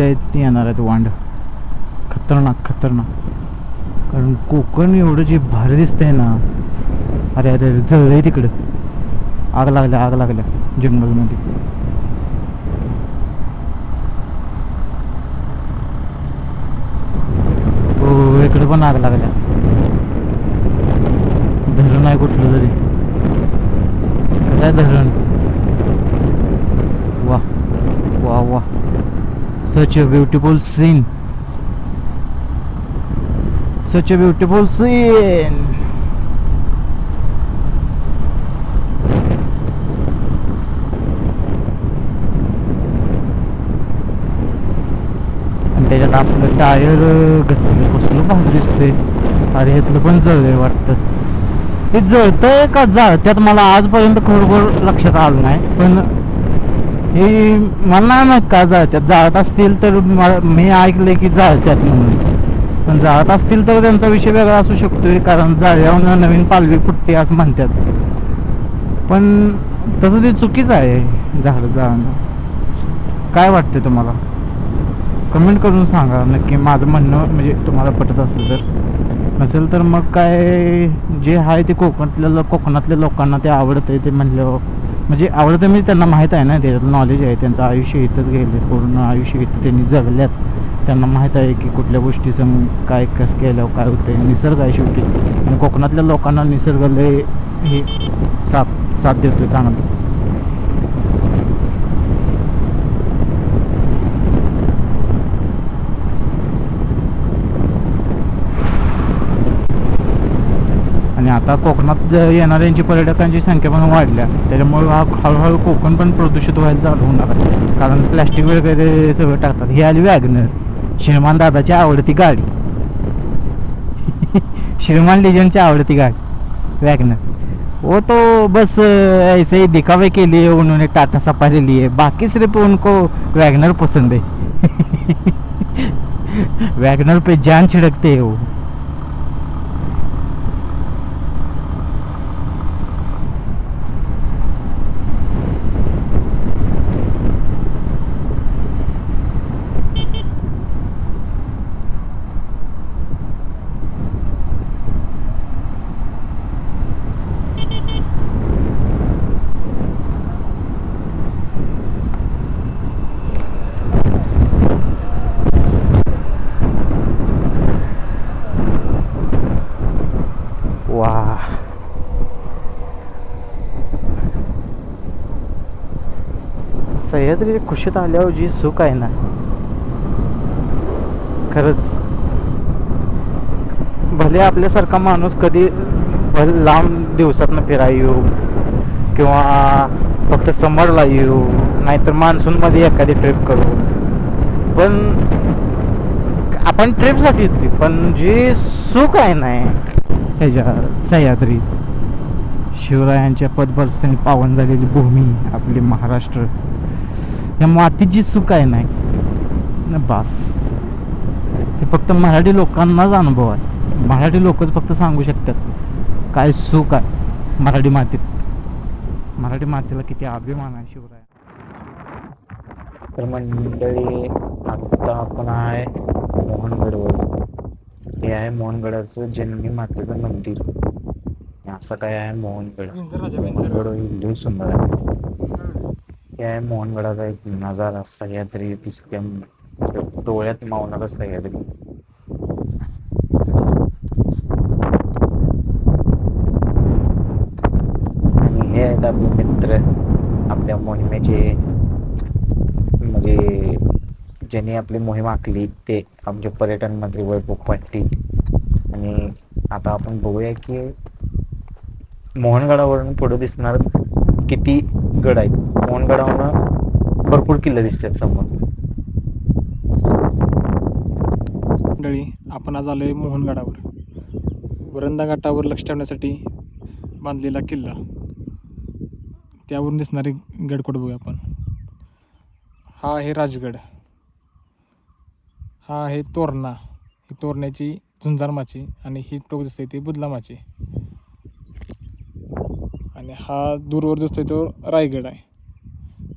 आहेत ते येणार आहेत वांड. खतरनाक खतरनाक. कारण कोकण एवढं जे भारी दिसतंय ना अरे अरे अरे आहे तिकडं. आग लागल्या आग लागल्या जंगलमध्ये. हो इकडे पण आग लागल्या. धरण आहे कुठलं तरी. कसं आहे धरण? वा वा वा. Such a beautiful scene such a beautiful scene आणि त्याच्यात आपलं टायर घसरलं कसलं भाग दिसते अरे ह्यातलं पण जळलंय वाटतं. हे जळतंय का जाळत्यात? मला आजपर्यंत खरोखर लक्षात आलं नाही पण हे मला नाही का जाळत्यात? जाळत असतील तर मला- मी ऐकलंय की जाळत्यात म्हणून. पण जाळत असतील तर त्यांचा विषय वेगळा असू शकतोय कारण जाळ्यावर नवीन पालवी फुटते असं म्हणतात पण तसं ते चुकीचं आहे झाडं जाळणं. काय वाटतं तुम्हाला? कमेंट करून सांगा नक्की माझं म्हणणं म्हणजे तुम्हाला पटत असेल तर. नसेल तर मग काय जे आहे ते कोकणातल्या लो- कोकणातल्या लोकांना ते आवडतं आहे ते म्हणलं म्हणजे आवडतं म्हणजे त्यांना माहीत आहे ना त्याच्यातलं नॉलेज आहे त्यांचं आयुष्य इथंच गेले पूर्ण आयुष्य इथं त्यांनी जगल्यात. त्यांना माहीत आहे की कुठल्या गोष्टीचं मग काय कसं केल्यावर काय होतं निसर्ग आहे शेवटी. आणि कोकणातल्या लोकांना निसर्ग लय हे साथ साथ देतो चांगलं आणि आता कोकणात ज- येणाऱ्यांची पर्यटकांची संख्या पण वाढल्या. त्याच्यामुळे हा हळूहळू कोकण पण प्रदूषित व्हायला चालू होणार कारण प्लॅस्टिक वगैरे सगळं टाकतात. ही आली वॅगनर श्रीमान दादाची आवडती गाडी. श्रीमान लिजनची आवडती गाडी वॅगनर. वो तो बस ऐसे ही दिखावे के लिए उन्होंने टाटा सफारी ली है बाकी सिर्फ उनको वैगनर पसंद है वैगनर पे जान छिड़कते हैं. वो वा. सह्याद्री खुशीत आल्यावर जी सुख आहे ना खरंच भले आपल्यासारखा माणूस कधी भले लांब दिवसातनं फिरा येऊ किंवा फक्त समरला येऊ नाहीतर मान्सूनमध्ये एखादी ट्रिप करू. पण आपण ट्रिपसाठी होती पण जे सुख आहे ना ह्याच्या सह्याद्री. शिवरायांच्या पदभरसनी पावन झालेली भूमी आपली महाराष्ट्र. या मातीची सुख आहे नाही ना बास. हे फक्त मराठी लोकांनाच अनुभव आहे. मराठी लोकच फक्त सांगू शकतात काय सुख आहे मराठी मातीत. मराठी मातीला किती अभिमान आहे शिवराय तर मंडळी आत्ता आपण आहे मोहनगडवर हे आहे मोहनगडाचं जन्मी मातेचं मंदिर. असं काय आहे मोहनगड? मोहनगड हे लई सुंदर आहे. हे आहे मोहनगडाचा एक नजारा सह्याद्री दिसत्या. असं डोळ्यात मावणारा सह्याद्री. आणि हे आहेत आपले मित्र आपल्या मोहिमेचे म्हणजे ज्यांनी आपली मोहीम आखली ते आमचे पर्यटन मंत्री वैभव पाटील. आणि आता आपण बघूया की मोहनगडावरून पुढे दिसणार किती गड आहेत. मोहनगडावरून भरपूर किल्ले दिसतात समोर. मंडळी आपण आज आलो आहे मोहनगडावर. वरंदा घाटावर लक्ष ठेवण्यासाठी बांधलेला किल्ला. त्यावरून दिसणारे गडकोट बघूया आपण. हा आहे राजगड. हा आहे तोरणा. ही तोरण्याची झुंजार माची आणि ही टोक दिसते ती बुदला माची आणि हा दूरवर दिसतोय तो रायगड आहे.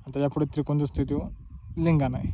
त्याच्या पुढे त्रिकोण दिसतोय तो लिंगाणा आहे.